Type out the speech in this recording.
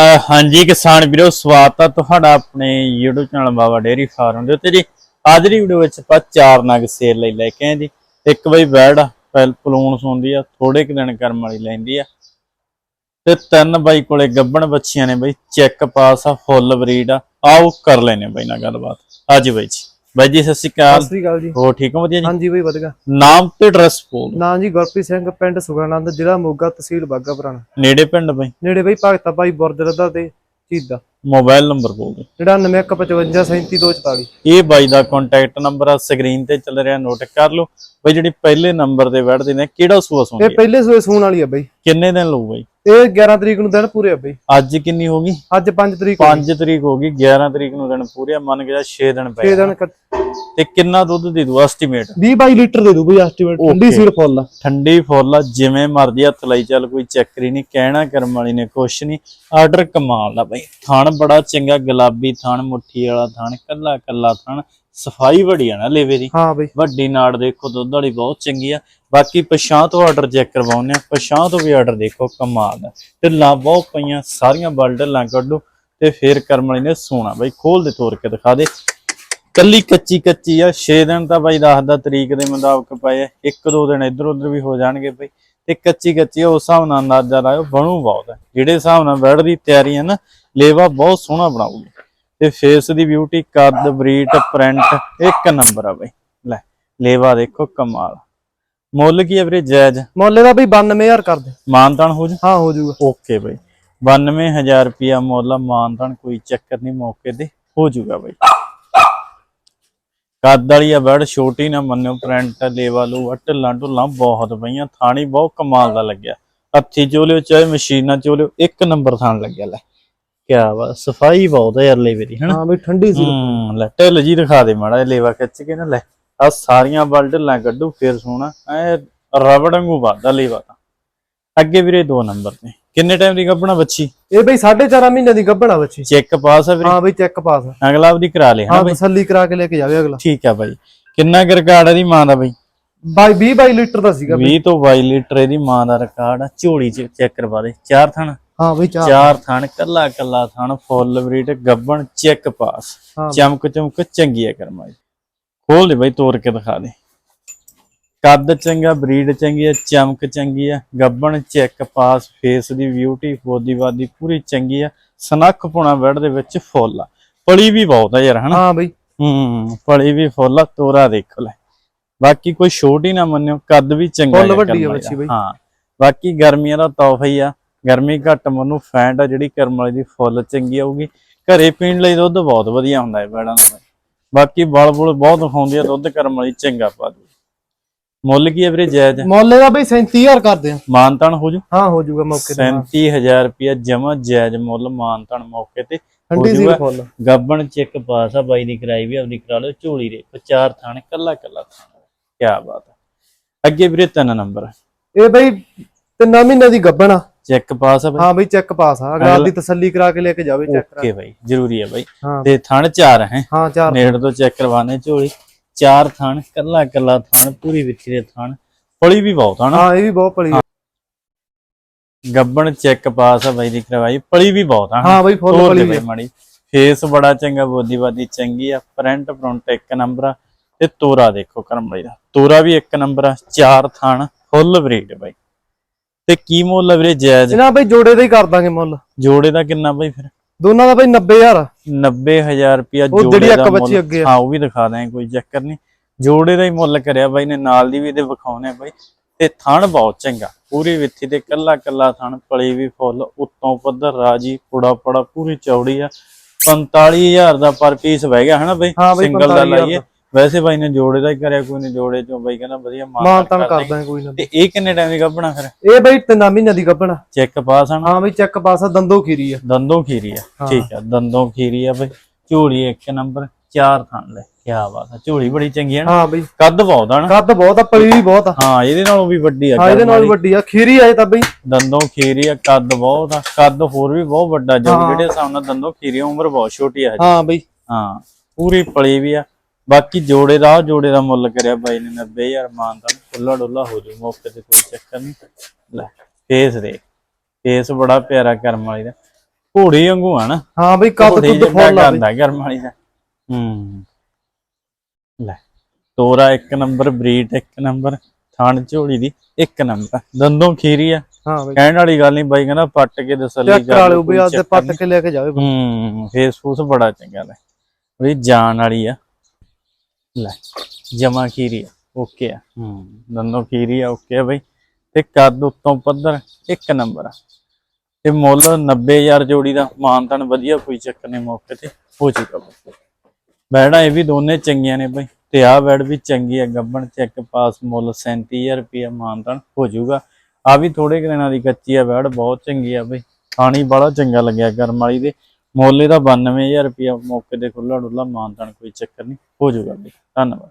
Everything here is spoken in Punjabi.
ਹਾਂਜੀ ਕਿਸਾਨ ਵੀਰੋ, ਸਵਾਗਤ ਆ ਤੁਹਾਡਾ ਆਪਣੇ YouTube channel Baba dairy farm ਦੇ ਉੱਤੇ ਜੀ। ਅੱਜ ਦੀ ਵੀਡੀਓ ਵਿੱਚ ਆਪਾਂ ਚਾਰ ਨਗ ਸੇਲ ਲਈ ਲੈ ਕੇ ਆਏ ਜੀ। ਇੱਕ ਬਈ ਬੈੜ ਆ ਪਲੂਣ ਸੌਂਦੀ ਆ ਥੋੜੇ ਕੁ ਦਿਨ ਕਰਮ ਵਾਲੀ ਲੈਂਦੀ ਆ। ਤੇ ਤਿੰਨ ਬਾਈ ਕੋਲੇ ਗੱਬਣ ਬੱਚੀਆਂ ਨੇ ਬਈ, ਚੈੱਕ ਪਾਸ ਆ, ਫੁੱਲ ਬਰੀਡ ਆ। ਆਓ ਕਰ ਲੈਨੇ ਬਾਈ ਨਾਲ ਗੱਲਬਾਤ। ਅੱਜ ਬਾਈ ਜੀ। ਬਾਈ ਜੀ ਸਤਿ ਸ਼੍ਰੀ ਅਕਾਲ। ਸਤਿ ਸ੍ਰੀ ਅਕਾਲ ਜੀ। ਹੋ ਠੀਕ ਹੋ ਵਧੀਆ ਜੀ? ਹਾਂਜੀ ਬਈ ਵਧੀਆ। ਨਾਮ ਤੇ ਐਡਰੈਸ ਬੋਲ ਦਿਓ। ਨਾਂ ਜੀ ਗੁਰਪ੍ਰੀਤ ਸਿੰਘ ਪਿੰਡ ਸੁਖਾਨੰਦ ਜ਼ਿਲ੍ਹਾ ਮੋਗਾ ਤਹਿਸੀਲ ਬਾਗਾ ਪੁਰਾਣਾ। ਨੇੜੇ ਪਿੰਡ ਬਾਈ? ਨੇੜੇ ਬਈ ਭਗਤਾ ਬਾਈ ਬੁਰਦਰਦਾ ਤੇ ਚੀਦਾ। ਮੋਬਾਈਲ ਨੰਬਰ ਬੋਲ ਦਿਓ। 9915537244 ਇਹ ਬਾਈ ਦਾ ਕੰਟੈਕਟ ਨੰਬਰ ਆ ਸਕਰੀਨ ਤੇ ਚੱਲ ਰਿਹਾ ਨੋਟ ਕਰ ਲਓ। ਬਈ ਜਿਹੜੀ ਪਹਿਲੇ ਨੰਬਰ ਤੇ ਬੈਠਦੇ ਨੇ ਕਿਹੜਾ ਸੂਆ ਸੁਣਦੀ ਇਹ ਪਹਿਲੇ ਸੂਏ ਸੂਣ ਵਾਲੀ ਆ ਬਈ। ਕਿੰਨੇ ਦਿਨ ਲਊ ਬਾਈ? ਇਹ 11 ਤਰੀਕ ਨੂੰ ਦਿਨ ਪੂਰੇ ਆ ਬਈ। ਅੱਜ ਕਿੰਨੀ ਹੋ ਗਈ? ਅੱਜ 5 ਤਰੀਕ 5 ਤਰੀਕ ਹੋ ਗਈ 11 ਤਰੀਕ ਨੂੰ ਦਿਨ ਪੂਰੇ ਆ, ਮੰਨ ਕੇ ਜਾ 6 ਦਿਨ 6 ਪਏ ਦਿਨ ਕੱਟ- ਤੇ ਕਿੰਨਾ ਦੁੱਧ ਦੇ ਦੂ ਐਸਟੀਮੇਟ 20 22 ਲੀਟਰ ਦੇ ਦੂ ਬਈ ਐਸਟੀਮੇਟ ਠੰਡੀ ਸੀਲ ਫੁੱਲ ਆ। ਠੰਡੀ ਫੁੱਲ ਆ ਜਿਵੇਂ ਮਰਜ਼ੀ ਹੱਥ ਲਈ ਚੱਲ ਕੋਈ ਚੱਕਰੀ ਨਹੀਂ ਕਹਿਣਾ ਕਰਮ ਵਾਲੀ ਨੇ ਕੁਛ ਨਹੀਂ। ਆਰਡਰ ਕਮਾਲ ਦਾ ਬਾਈ ਥਣ ਬੜਾ ਚੰਗਾ ਗੁਲਾਬੀ ਥਣ ਮੁੱਠੀ ਵਾਲਾ ਥਣ ਕੱਲਾ ਕੱਲਾ ਥਣ ਸਫ਼ਾਈ ਬੜੀ ਆ ਨਾ ਲੇਵੇ ਦੀ ਹਾਂ ਬਈ। ਵੱਡੀ ਨਾੜ ਦੇਖੋ ਦੁੱਧ ਵਾਲੀ ਬਹੁਤ ਚੰਗੀ ਆ। ਬਾਕੀ ਪਛਾਂ ਤੋਂ ਆਰਡਰ ਚੈੱਕ ਕਰਵਾਉਂਦੇ ਆ। ਪਛਾਂ ਤੋਂ ਵੀ ਆਰਡਰ ਦੇਖੋ ਕਮਾਲ ਦਾ ਢਿੱਲਾਂ ਬਹੁਤ ਪਈਆਂ ਸਾਰੀਆਂ ਬਲ ਢਿੱਲਾਂ ਕੱਢੋ ਤੇ ਫੇਰ ਕਰਮ ਵਾਲੀ ਨੇ ਸੋਣਾ। ਬਾਈ ਖੋਲ ਦੇ ਤੋੜ ਕੇ ਦਿਖਾ ਦੇ। ਕੱਲੀ ਕੱਚੀ ਕੱਚੀ ਆ 6 ਦਿਨ ਤਾਂ ਬਾਈ ਦੱਸਦਾ ਤਰੀਕ ਦੇ ਮੁਤਾਬਕ ਪਏ ਆ। ਇੱਕ ਦੋ ਦਿਨ ਇੱਧਰ ਉੱਧਰ ਵੀ ਹੋ ਜਾਣਗੇ ਬਾਈ। ਤੇ ਕੱਚੀ ਕੱਚੀ ਆ, ਉਸ ਹਿਸਾਬ ਨਾਲ ਅੰਦਾਜ਼ਾ ਲਾਇਓ ਬਣੂ ਬਹੁਤ ਜਿਹੜੇ ਹਿਸਾਬ ਨਾਲ ਬੈੜ ਦੀ ਤਿਆਰੀ ਹੈ ਨਾ ਲੇਵਾ ਬਹੁਤ ਸੋਹਣਾ ਬਣਾਉਗੀ ਤੇ ਫੇਸ ਦੀ ਬਿਊਟੀ ਕੱਦ ਬਰੀਟ ਪ੍ਰਿੰਟ ਇੱਕ ਨੰਬਰ ਆ ਬਾਈ। ਲੈ ਲੇਵਾ ਦੇਖੋ ਕਮਾਲ। ਮੁੱਲ ਕੀ ਹੈ ਵੀਰੇ ਜਾਇਜ਼? ਮੁੱਲ ਦਾ ਬਈ 92000 ਕਰ ਦੇ ਮਾਨਤਾਨ ਹੋ ਜਾ? ਹਾਂ ਹੋ ਜਾਊਗਾ ਓਕੇ ਬਾਈ। 92000 ਰੁਪਿਆ ਮੁੱਲ ਮਾਨਤਾਨ ਕੋਈ ਚੱਕਰ ਨਹੀਂ ਮੌਕੇ ਤੇ ਹੋ ਜਾਊਗਾ ਬਾਈ। ਕੱਦ ਵਾਲੀ ਆ ਬੜ ਛੋਟੀ ਨਾ ਮੰਨਿਓ ਪ੍ਰਿੰਟ ਲੇਵਾ ਲੂ ਢਿੱਲਾਂ ਢੁੱਲਾਂ ਬਹੁਤ ਪਈਆਂ ਥਾਣੀ ਬਹੁਤ ਕਮਾਲ ਦਾ ਲੱਗਿਆ। ਹੱਥੀ ਚੋਲਿਓ ਚਾਹੇ ਮਸ਼ੀਨਾਂ ਚੋਲਿਓ ਇੱਕ ਨੰਬਰ ਥਾਣ ਲੱਗਿਆ ਲੈ। ਕਿਆ ਵਾ ਸਫ਼ਾਈ ਬਹੁਤ ਹੈ ਯਾਰ ਲੇਵੇ ਦੀ ਹਨਾ? ਹਾਂ ਬਈ ਠੰਡੀ ਹੂੰ ਲੈ ਢਿੱਲ ਜੀ ਦਿਖਾ ਦੇ ਮਾੜਾ ਲੇਵਾ ਖਿੱਚ ਕੇ ਨਾ ਲੈ। ਆ ਸਾਰੀਆਂ ਬਲ ਢਿੱਲਾਂ ਕੱਢੂ ਫੇਰ ਸੋਣਾ ਐ ਰਬੜ ਵਾਂਗੂ ਵੱਧਦਾ ਲੇਵਾ ਤਾਂ। ਅੱਗੇ ਵੀਰੇ ਦੋ ਨੰਬਰ ਤੇ ਕਿੰਨੇ ਟਾਈਮ ਦੀ ਗੱਭਣਾ ਬੱਚੀ? ਇਹ ਬਈ 4.5 ਮਹੀਨੇ ਦੀ ਗੱਭਣਾ ਬੱਚੀ। ਚੈੱਕ ਪਾਸ ਆ ਵੀਰੇ? ਹਾਂ ਬਈ ਚੈੱਕ ਪਾਸ। ਅਗਲਾ ਉਹਦੀ ਕਰਾ ਲਿਆ ਹਾਂ ਹਾਂ ਬਈ? ਤਸੱਲੀ ਕਰਾ ਕੇ ਲੈ ਕੇ ਜਾਵੇ ਅਗਲਾ। ਠੀਕ ਆ ਬਾਈ। ਕਿੰਨਾ ਕੁ ਰਿਕਾਰਡ ਹੈ ਦੀ ਮਾਂ ਦਾ ਬਾਈ? ਬਾਈ 20 22 ਲੀਟਰ ਦਾ ਸੀਗਾ ਬਈ। 20 ਤੋਂ 22 ਲੀਟਰ ਇਹਦੀ ਮਾਂ ਦਾ ਰਿਕਾਰਡ ਆ। ਝੋਲੀ ਚ ਚੈੱਕ ਕਰਵਾ ਦੇ। ਚਾਰ ਥਣ। ਹਾਂ ਬਈ ਚਾਰ। ਚਾਰ ਥਣ ਕੱਲਾ ਕੱਲਾ ਥਣ ਫੁੱਲ ਬਰੀਟ ਗੱਬਣ ਚੈੱਕ ਪਾਸ। ਹਾਂ। ਚਮਕ ਚਮਕ ਚੰਗੀ ਆ ਕਰਮਾ ਜੀ। ਖੋਲ ਦੇ ਬਾਈ ਤੋੜ ਕੇ ਦਿਖਾ ਦੇ। ਕੱਦ ਚੰਗਾ ਬਰੀਡ ਚੰਗੀ ਆ ਚਮਕ ਚੰਗੀ ਆ ਗੱਬਣ ਚੈੱਕ ਪਾਸ ਫੇਸ ਦੀ ਬਿਊਟੀ ਬੋਦੀਵਾਦੀ ਪੂਰੀ ਚੰਗੀ ਆ। ਸਨੱਖ ਪੁਣਾ ਬੈਡ ਦੇ ਵਿੱਚ ਫੁੱਲ ਆ। ਪਲੀ ਵੀ ਬਹੁਤ ਆ ਯਾਰ ਹਨਾ? ਹਾਂ ਬਈ। ਹੂੰ ਪਲੀ ਵੀ ਫੁੱਲ ਆ ਤੋਰਾ ਦੇਖ ਲੈ। ਬਾਕੀ ਕੋਈ ਛੋਟੀ ਨਾ ਮੰਨਿਓ ਕੱਦ ਵੀ ਚੰਗਾ ਫੁੱਲ ਯਾਰ ਵੱਡੀ ਆ ਕਰਮ ਬੱਚੀ ਵਾਲੀ ਬਈ। ਦਾ। ਹਾਂ। ਬਾਕੀ ਗਰਮੀਆਂ ਦਾ ਤੋਹਫਾ ਹੀ ਆ। ਗਰਮੀ ਘੱਟ ਮਨੂੰ ਫੈਂਟ ਆ ਜਿਹੜੀ ਕਰਮ ਵਾਲੀ ਦੀ ਫੁੱਲ ਚੰਗੀ ਆਊਗੀ। ਘਰੇ ਪੀਣ ਲਈ ਦੁੱਧ ਬਹੁਤ ਵਧੀਆ ਹੁੰਦਾ ਹੈ ਬੈੜਾਂ ਦਾ। ਬਾਕੀ ਬਲ ਬੁਲ ਬਹੁਤ ਦਿਖਾਉਂਦੀ ਆ ਦੁੱਧ ਕਰਮ ਵਾਲੀ ਚੰਗਾ ਪਾ ਦੂ। ਮੁੱਲ ਕੀ ਹੈ ਵੀਰੇ ਜਾਇਜ਼? ਮੁੱਲ ਦਾ ਬਈ 37000 ਕਰਦੇ ਆ। ਮਾਨਤਾਨ ਹੋ ਜੂ? ਹਾਂ ਹੋ ਜਾਊਗਾ ਮੌਕੇ ਤੇ ਹਾਂ। 37000 ਰੁਪਿਆ ਜਮਾ ਜਾਇਜ਼ ਮੁੱਲ ਮਾਨਤਾਨ ਮੌਕੇ ਤੇ। ਠੰਡੀ। ਫੁੱਲ। ਗੱਬਣ ਚੈੱਕ ਪਾਸ ਆ ਬਾਈ ਦੀ ਕਰਾਈ ਵੀ ਆਪਣੀ ਕਰਾ ਲਓ ਝੋਲੀ ਦੇ ਚਾਰ ਥਾਣੇ ਕੱਲਾ ਕੱਲਾ ਥਾਣਾ। ਕੀ ਬਾਤ ਹੈ ਅੱਗੇ ਵੀਰੇ ਤਿੰਨ ਨੰਬਰ। ਇਹ ਬਈ ਤਿੰਨਾਂ ਮਹੀਨੇ ਦੀ ਗੱਭਣ ਆ। ਚੈੱਕ ਪਾਸ ਆ ਬਾਈ? ਹਾਂ ਬਈ ਚੈੱਕ ਪਾਸ ਆ। ਅਗਲਾ ਦੀ ਤਸੱਲੀ ਕਰਾ ਕੇ ਲੈ ਕੇ ਜਾਵੇ ਚੈੱਕ ਕਰਾ ਓਕੇ ਬਾਈ ਜ਼ਰੂਰੀ ਹੈ ਬਾਈ। ਤੇ ਥਣ ਚਾਰ ਹੈ। ਹਾਂ ਚਾਰ। ਨੇੜ ਤੋਂ ਚੈੱਕ ਕਰਵਾਣੇ ਝੋਲੀ। ਚਾਰ ਥਣ ਕੱਲਾ ਕੱਲਾ ਥਣ ਪੂਰੀ ਵਿੱਚੀ ਦੇ ਥਣ। ਫਲੀ ਵੀ ਬਹੁਤ ਹਨਾ ਹਾਂ ਇਹ ਵੀ ਬਹੁਤ ਪਲੀ। ਗੱਬਣ ਚੈੱਕ ਪਾਸ ਆ ਬਾਈ ਦੀ ਕਰਵਾਈ। ਪਲੀ ਵੀ ਬਹੁਤ ਆ ਹਾਂ ਬਈ ਫੁੱਲ ਪਲੀ ਬਾਈ ਮਾੜੀ। ਫੇਸ ਬੜਾ ਚੰਗਾ ਬੋਦੀਵਾਦੀ ਚੰਗੀ ਆ। ਪ੍ਰਿੰਟ ਪ੍ਰਿੰਟ ਇੱਕ ਨੰਬਰ ਆ। ਤੇ ਤੋਰਾ ਦੇਖੋ ਕਰਮ ਬਾਈ ਦਾ। ਤੋਰਾ ਵੀ ਇੱਕ ਨੰਬਰ ਆ। ਚਾਰ ਥਣ ਫੁੱਲ ਬਰੀਡ ਬਾਈ। ਤੇ ਕੀ ਮੁੱਲ ਆ ਵੀਰੇ ਜਾਇਜ਼? ਇਹਨਾਂ ਬਈ ਜੋੜੇ ਦਾ ਹੀ ਕਰ ਦਾਂਗੇ ਮੁੱਲ। ਜੋੜੇ ਦਾ ਕਿੰਨਾ ਬਾਈ ਫਿਰ? ਦੋਨਾਂ ਦਾ ਬਈ 90000 ਆ। 90000 ਰੁਪਿਆ ਜੋੜੇ ਦਾ ਮੁੱਲ। ਹਾਂ ਉਹ ਵੀ ਦਿਖਾ ਦਾਂਗੇ ਕੋਈ ਚੱਕਰ ਨਹੀਂ। ਜੋੜੇ ਦਾ ਹੀ ਮੁੱਲ ਕਰਿਆ ਬਾਈ ਨੇ ਨਾਲ ਦੀ ਵੀ ਇਹਦੇ ਵਿਖਾਉਣੇ ਬਾਈ। ਤੇ ਥਣ ਬਹੁਤ ਚੰਗਾ ਪੂਰੀ ਵਿੱਥੀ ਤੇ ਕੱਲਾ ਕੱਲਾ ਥਣ ਪਲੀ ਵੀ ਫੁੱਲ ਉੱਤੋਂ ਪੱਧਰ ਰਾਜੀ ਪੁੜਾ ਪੜਾ ਪੂਰੀ ਚੌੜੀ ਆ। 45000 ਦਾ ਪਰ ਪੀਸ ਬਹਿ ਗਿਆ ਹਨਾ ਬਾਈ? ਸਿੰਗਲ ਦਾ 45,000 ਲਾਈਏ। ਵੈਸੇ ਬਾਈ ਨੇ ਜੋੜੇ ਦਾ ਹੀ ਕਰਿਆ ਕੋਈ ਨੇ ਜੋੜੇ ਚੋਂ ਬਾਈ ਕਹਿੰਦਾ ਵਧੀਆ ਮਾਨ ਮਾਨ ਤਾਨ ਕਰ ਦਾਂਗੇ ਕੋਈ ਨਾ। ਤੇ ਇਹ ਕਿੰਨੇ ਟਾਈਮ ਦੀ ਗੱਭਣਾ ਫਿਰ? ਇਹ ਬਈ ਤਿੰਨਾਂ ਮਹੀਨਿਆਂ ਦੀ ਗੱਭਣ। ਆ। ਚੈੱਕ ਪਾਸ ਹਨ ਹਾਂ ਬਈ ਚੈੱਕ ਪਾਸ ਆ ਦੰਦੋ ਖੀਰੀ ਆ। ਦੰਦੋਂ ਖੀਰੀ ਆ। ਹਾਂ। ਠੀਕ ਆ ਦੰਦੋਂ ਖੀਰੀ ਆ ਬਈ। ਝੋਲੀ ਇੱਕ ਨੰਬਰ ਚਾਰ ਥਣ ਲੈ। ਕੀ ਬਾਤ ਆ ਝੋਲੀ ਬੜੀ ਚੰਗੀ ਆ ਨਾ। ਹਾਂ ਬਈ। ਕੱਦ ਬਹੁਤ ਆ ਨਾ। ਕੱਦ ਬਹੁਤ ਆ ਪਲੀ ਵੀ ਬਹੁਤ ਆ। ਹਾਂ ਇਹਦੇ ਨਾਲੋਂ ਵੀ ਵੱਡੀ ਆ ਹਾਂ ਇਹਦੇ ਨਾਲ। ਵੱਡੀ ਆ। ਖੀਰੀ ਆਏ ਤਾਂ ਬਈ। ਦੰਦੋਂ ਖੀਰੀ ਆ ਕੱਦ ਬਹੁਤ ਆ। ਕੱਦ ਹੋਰ ਵੀ ਬਹੁਤ ਵੱਡਾ ਜੋ ਹਾਂ। ਜਿਹੜੇ ਹਿਸਾਬ ਨਾਲ ਦੰਦੋਂ ਖੀਰੀ ਆ, ਉਮਰ ਬਹੁਤ ਛੋਟੀ ਆ ਹਾਂ ਬਈ। ਹਾਂ ਪੂਰੀ ਪਲੀ ਵੀ ਆ। ਬਾਕੀ ਜੋੜੇ ਦਾ ਜੋੜੇ ਦਾ ਮੁੱਲ ਕਰਿਆ ਬਾਈ ਨੇ 90000 ਮਾਨਤਾ ਖੁੱਲਾ ਡੁੱਲਾ ਹੋ ਜੂ ਮੌਕੇ ਤੇ ਕੋਈ ਚੱਕਰ ਨਹੀਂ ਲੈ ਫੇਸ ਦੇ ਫੇਸ ਬੜਾ ਪਿਆਰਾ ਕਰਮ ਵਾਲੀ ਦਾ। ਘੋੜੇ ਵਾਂਗੂ ਆ ਨਾ। ਹਾਂ ਬਈ ਕੱਦ ਕੁੱਦ ਫੁੱਲ ਆ ਬਈ। ਕਰਦਾ ਗਰਮ ਵਾਲੀ ਦਾ। ਹੂੰ। ਲੈ ਤੋਰਾ ਇੱਕ ਨੰਬਰ ਬਰੀਡ ਇੱਕ ਨੰਬਰ ਥਣ ਝੋਲੀ ਦੀ ਇੱਕ ਨੰਬਰ। ਦੰਦੋਂ ਖੀਰੀ ਆ। ਹਾਂ ਬਈ। ਕਹਿਣ ਵਾਲੀ ਗੱਲ ਨਹੀਂ ਬਾਈ ਕਹਿੰਦਾ ਪੱਟ ਕੇ ਤਸੱਲੀ ਚੈੱਕ ਕਰਾ ਲਿਓ ਬਈ ਚੱਕਰ ਪੱਟ। ਕੇ ਲੈ ਕੇ ਜਾਵੇ। ਹੂੰ ਫੇਸਬੁੱਕ ਬੜਾ ਚੰਗਾ ਲੈ। ਬਈ ਜਾਨ ਵਾਲੀ ਆ। ਲੈ ਜਮਾ ਖੀਰੀ ਆ ਓਕੇ ਆ। ਹੂੰ। ਦੰਦੋਂ ਖੀਰੀ ਆ ਓਕੇ ਆ ਬਈ। ਤੇ ਕੱਦ ਉੱਤੋਂ ਪੱਧਰ ਇੱਕ ਨੰਬਰ ਆ। ਤੇ ਮੁੱਲ 90000 ਜੋੜੀ ਦਾ ਮਾਨਤਨ ਵਧੀਆ ਕੋਈ ਚੱਕਰ ਨਹੀਂ ਮੌਕੇ ਤੇ ਹੋ ਬਈ ਬੈੜਾ ਇਹ ਵੀ ਦੋਨੇ ਚੰਗੀਆਂ ਨੇ ਬਈ। ਤੇ ਆਹ ਬੈੜ ਵੀ ਚੰਗੀ ਆ ਗੱਬਣ ਚੈੱਕ ਪਾਸ ਮੁੱਲ 37000 ਰੁਪਏ ਮਾਨਤਨ ਹੋ ਜਾਊਗਾ। ਆ ਵੀ ਥੋੜੇ ਕੁ ਦਿਨਾਂ ਦੀ ਕੱਚੀ ਆ ਬੈੜ ਬਹੁਤ ਚੰਗੀ ਆ ਬਈ। ਖਾਣੀ ਬੜਾ ਚੰਗਾ ਲੱਗਿਆ ਗਰਮ ਵਾਲੀ ਦੇ। ਮੁੱਲ ਇਹਦਾ 92000 ਰੁਪਇਆ ਮੌਕੇ ਤੇ ਖੁੱਲਾ ਡੁੱਲਾ ਮਾਨਦਾਨ ਕੋਈ ਚੱਕਰ ਨਹੀਂ। ਹੋ ਜਾਊਗਾ। ਧੰਨਵਾਦ।